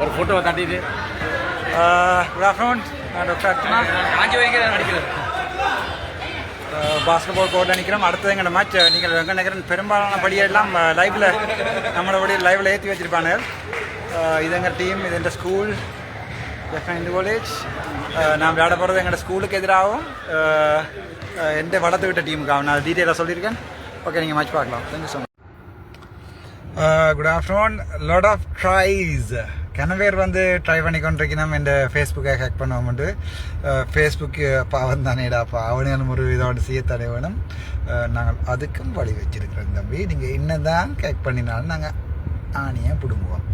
ஒரு ஃபோட்டோவை தட்டிட்டு. குட் ஆஃப்டர்நூன் நான் டாக்டர் அர்ச்சனா. காஞ்சி வைக்கிற நடிக்கிறது. பாஸ்கெட் பால் கோர்ட்டில் நிற்கிறோம் அடுத்தது எங்கள் மேட்ச் நீங்கள் எங்கே நினைக்கிறேன் பெரும்பாலான படியெல்லாம் லைவில் நம்மளோட லைவில் ஏற்றி வச்சிருப்பாங்க. இது எங்கள் டீம் இது எங்கள் ஸ்கூல் இந்த காலேஜ் நான் விளையாட போகிறது எங்களோட ஸ்கூலுக்கு எதிராகவும் எந்த வளர்த்து விட்ட டீமுக்காகவும் நான் டீட்டெயிலாக சொல்லியிருக்கேன். ஓகே நீங்கள் மேட்ச் பார்க்கலாம். Thank you so much good afternoon lot of tries கன பேர் வந்து ட்ரை பண்ணி கொண்டிருக்கணும் இந்த ஃபேஸ்புக்கை ஹேக் பண்ணுவோம்ட்டு ஃபேஸ்புக்கு பாவம் தானேடாப்பா அவனும் ஒரு இதோட செய்யத்தானே வேணும். நாங்கள் அதுக்கும் வழி வச்சிருக்கிறோம் தம்பி. நீங்கள் என்னதான் ஹேக் பண்ணினாலும் நாங்கள் ஆணியை பிடுங்குவோம்.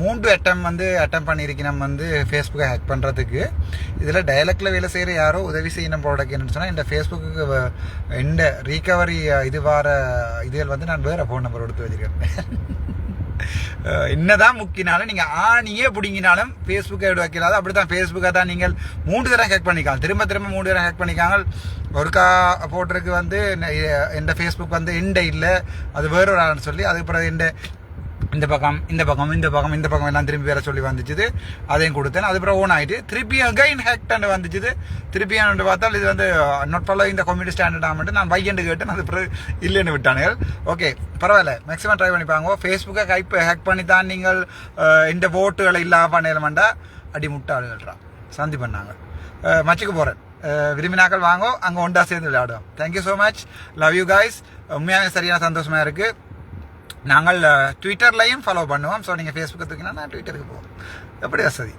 மூன்று அட்டம் வந்து அட்டம் பண்ணியிருக்கணும் வந்து ஃபேஸ்புக்கை ஹேக் பண்ணுறதுக்கு இதில் டைலக்டில் வேலை செய்கிற யாரோ உதவி செய்யணும் ப்ராடக்ட் என்னன்னு சொன்னால் இந்த ஃபேஸ்புக்கு இந்த ரீகவரி இது வார இதில் வந்து நான் வேறு ஃபோன் நம்பர் கொடுத்து வச்சுருக்கேன். என்னதான் முக்கினாலும் நீங்க ஆணியே பிடிங்கினாலும் ஃபேஸ்புக்கை விட வைக்கலாது. அப்படித்தான் ஃபேஸ்புக்கை தான் நீங்கள் மூன்று தரம் ஹேக் பண்ணிக்கலாம். திரும்ப திரும்ப மூன்று தரம் ஹேக் பண்ணிக்காங்க ஒருக்கா போட்டிருக்கு வந்து இந்த ஃபேஸ்புக் வந்து எண்டை இல்லை. அது வேற ஒரு ஆள்னு சொல்லி அதுக்கு பிறகு இந்த இந்த பக்கம் இந்த பக்கம் இந்த பக்கம் இந்த பக்கம் எல்லாம் திரும்பி வேற சொல்லி வந்துச்சுது. அதையும் கொடுத்தேன். அது அப்புறம் ஓன் ஆகிட்டு திருப்பி அகைன் ஹேக்டாண்டு வந்துச்சுது. திருப்பி வந்து பார்த்தால் இது வந்து uh, நாட் ஃபாலோ இந்த கம்யூனிட்டி ஸ்டாண்டர்ட் ஆகிட்டு நான் பையன்ட்டு கேட்டேன். அது பிறகு இல்லைன்னு விட்டானுகள். ஓகே பரவாயில்ல. மேக்ஸிமம் ட்ரை பண்ணிப்பாங்க ஃபேஸ்புக்கை கைப் ஹேக் பண்ணி தான் நீங்கள் uh, இந்த ஓட்டுகளை இல்லாமல் பண்ணலமாண்டா அடி முட்டாளுகள்ரா. சந்தி பண்ணாங்க. Uh, மச்சுக்கு போகிறேன் விரும்பினாக்கள் வாங்கோ. அங்கே ஒண்டா சேர்ந்து விளையாடுவோம். Thank you so much love you guys உண்மையாக சரியான சந்தோஷமாக இருக்குது நாங்கள் ட்விட்டர்லையும் ஃபாலோ பண்ணுவோம். ஸோ நீங்கள் ஃபேஸ்புக்கு தூக்கினா நான் ட்விட்டருக்கு போவோம். எப்படி வசதி.